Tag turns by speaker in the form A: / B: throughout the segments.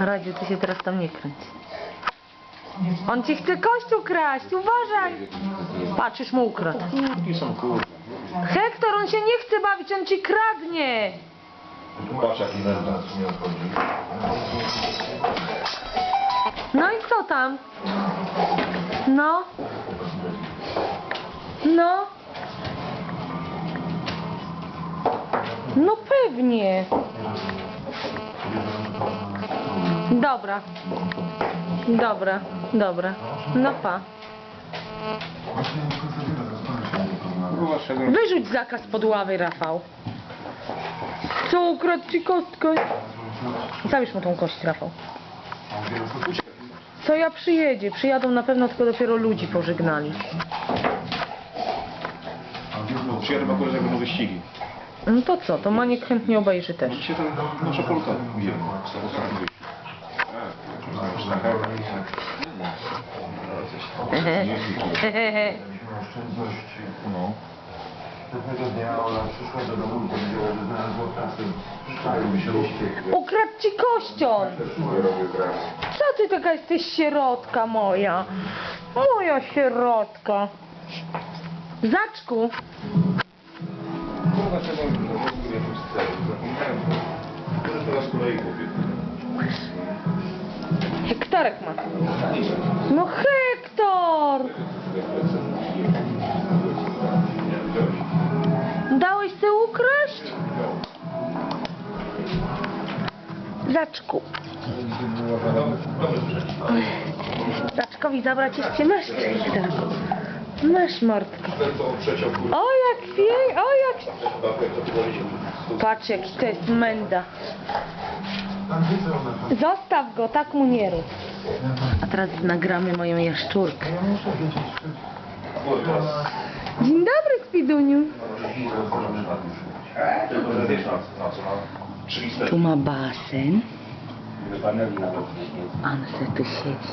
A: Radziu, ty się teraz tam nie kręć. On ci chce kość ukraść, uważaj! Patrzysz mu ukradł. Hektor, on się nie chce bawić, on ci kradnie! No i co tam? No? No? No pewnie. Dobra. Dobra, dobra. No pa. Wyrzuć zakaz pod ławy, Rafał. Co ukradł ci kostkę? Zabierz mu tą kość, Rafał. Co ja przyjedzie? Przyjadą na pewno tylko dopiero ludzi pożegnali.
B: Jak będą wyścigi.
A: No to co? To Maniek chętnie obejrzy też.
B: Dzisiaj to nasza Polka idzie.
C: Oszczędności.
B: No.
C: Że.
A: Ukradł ci kością! Co ty taka jesteś sierotka moja? Moja sierotka. Zaczku,
B: Kurwa w ogóle. Zapomniałem. Może teraz kupię.
A: Hektorek ma. No Hektor! Dałeś sobie ukraść? Zaczku. Zaczkowi zabrać jeszcze masz czysta. Masz mordkę. O jak pięknie, o jak... Patrz jaki to jest menda. Zostaw go, tak mu nie rób. A teraz nagramy moją jaszczurkę. Dzień dobry, Spiduniu.
B: Tylko, że wiesz na co, na co, na 300.
A: Tu ma basen. A on se tu siedzi.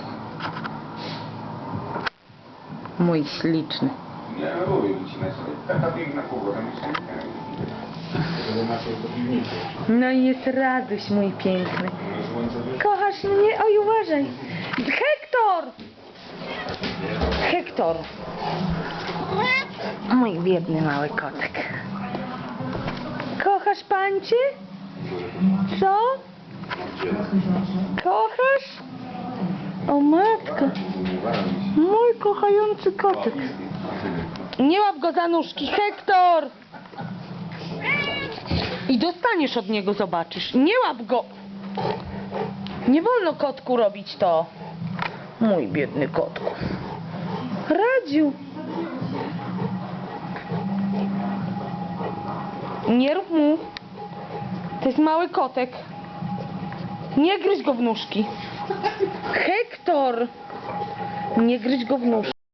A: Mój śliczny.
B: Nie. Taka piękna kurwa,
A: No i jest Raduś, mój piękny. Mnie? Uważaj. Hektor! Hektor. Mój biedny mały kotek. Kochasz pańcie? Co? Kochasz? O matko. Mój kochający kotek. Nie łap go za nóżki, Hektor! I dostaniesz od niego, zobaczysz. Nie łap go! Nie wolno kotku robić to. Mój biedny kotku. Radziu. Nie rób mu. To jest mały kotek. Nie gryź go w nóżki. Hektor! Nie gryź go w nóżki.